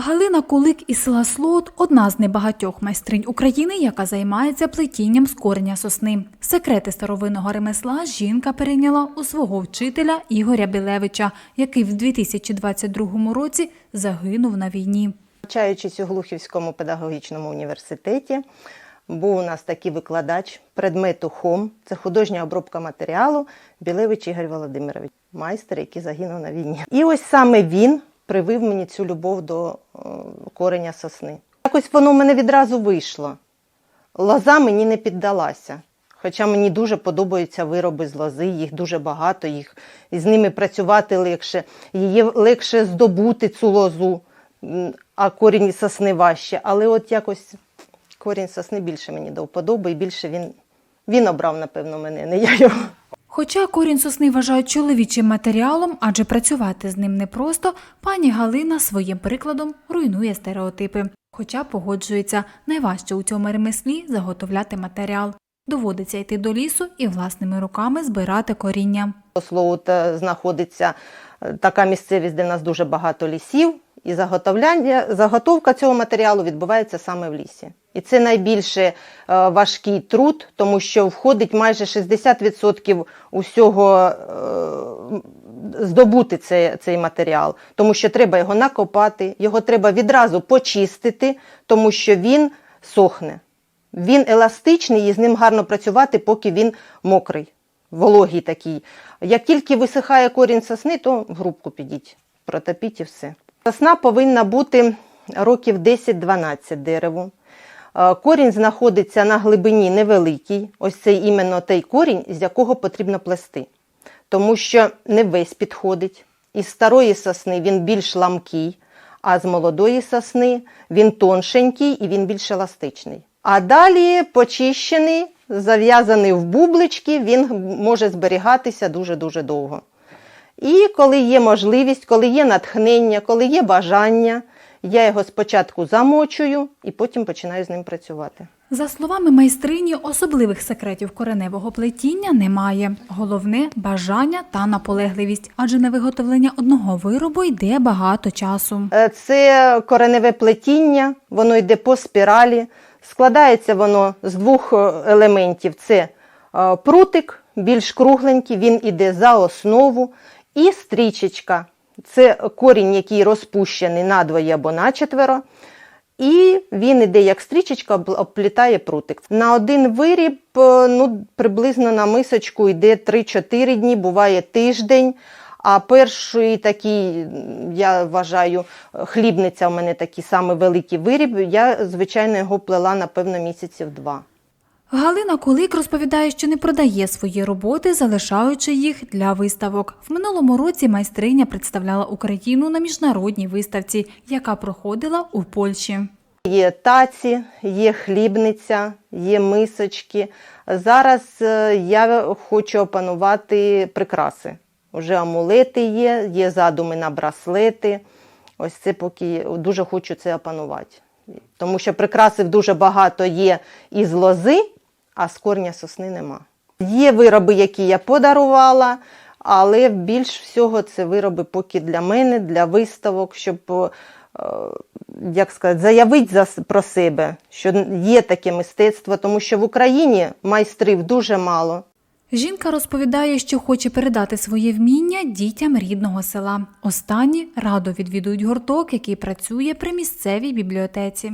Галина Кулик із села Слот – одна з небагатьох майстринь України, яка займається плетінням з кореня сосни. Секрети старовинного ремесла жінка перейняла у свого вчителя Ігоря Білевича, який в 2022 році загинув на війні. Навчаючись у Глухівському педагогічному університеті, був у нас такий викладач предмету ХОМ, це художня обробка матеріалу Білевич Ігор Володимирович, майстер, який загинув на війні. І ось саме він привив мені цю любов до е, кореня сосни. Якось воно в мене відразу вийшло. Лоза мені не піддалася. Хоча мені дуже подобаються вироби з лози, їх дуже багато, їх і з ними працювати легше, її легше здобути цю лозу, а корінь сосни важче. Але от якось корінь сосни більше мені до вподоби, і більше він, він обрав, напевно, мене, не я його. Хоча корінь сосни вважають чоловічим матеріалом, адже працювати з ним непросто, пані Галина своїм прикладом руйнує стереотипи. Хоча погоджується, найважче у цьому ремеслі заготовляти матеріал. Доводиться йти до лісу і власними руками збирати коріння. Та знаходиться е, така місцевість, де в нас дуже багато лісів, і заготовляння, заготовка цього матеріалу відбувається саме в лісі. І це найбільше е, важкий труд, тому що входить майже 60% усього е, здобути цей, цей матеріал, тому що треба його накопати, його треба відразу почистити, тому що він сохне. Він еластичний і з ним гарно працювати, поки він мокрий, вологий такий. Як тільки висихає корінь сосни, то в грубку підіть, протопіть і все. Сосна повинна бути років 10-12 дереву. Е, Корінь знаходиться на глибині невеликій. Ось цей іменно той корінь, з якого потрібно плести. Тому що не весь підходить. Із старої сосни він більш ламкий, а з молодої сосни він тоншенький і він більш еластичний. А далі почищений, зав'язаний в бублички, він може зберігатися дуже-дуже довго. І коли є можливість, коли є натхнення, коли є бажання, я його спочатку замочую і потім починаю з ним працювати. За словами майстрині, особливих секретів кореневого плетіння немає. Головне бажання та наполегливість, адже на виготовлення одного виробу йде багато часу. Е, Це кореневе плетіння, воно йде по спіралі. Складається воно з двох е, елементів: це е, прутик, більш кругленький, він іде за основу, і стрічечка. Це корінь, який розпущений надвоє або начетверо. І він іде як стрічечка, об- обплітає прутик. На один виріб е, ну, приблизно на мисочку йде 3-4 дні, буває тиждень. А перший такий, я вважаю, хлібниця у мене такий самий великий виріб. Я, звичайно, його плела, напевно, місяців два. Галина Кулик розповідає, що не продає свої роботи, залишаючи їх для виставок. В минулому році майстриня представляла Україну на міжнародній виставці, яка проходила у Польщі. Є таці, є хлібниця, є мисочки. Зараз е, я хочу опанувати прикраси. Уже амулети є, є задуми на браслети. Ось це поки дуже хочу це опанувати. Тому що прикрасів дуже багато є із лози, а з корня сосни нема. Є вироби, які я подарувала, але більш всього це вироби поки для мене, для виставок, щоб е, як сказати, заявити про себе, що є таке мистецтво, тому що в Україні майстрів дуже мало. Жінка розповідає, що хоче передати своє вміння дітям рідного села. Останні радо відвідують гурток, який працює при місцевій бібліотеці.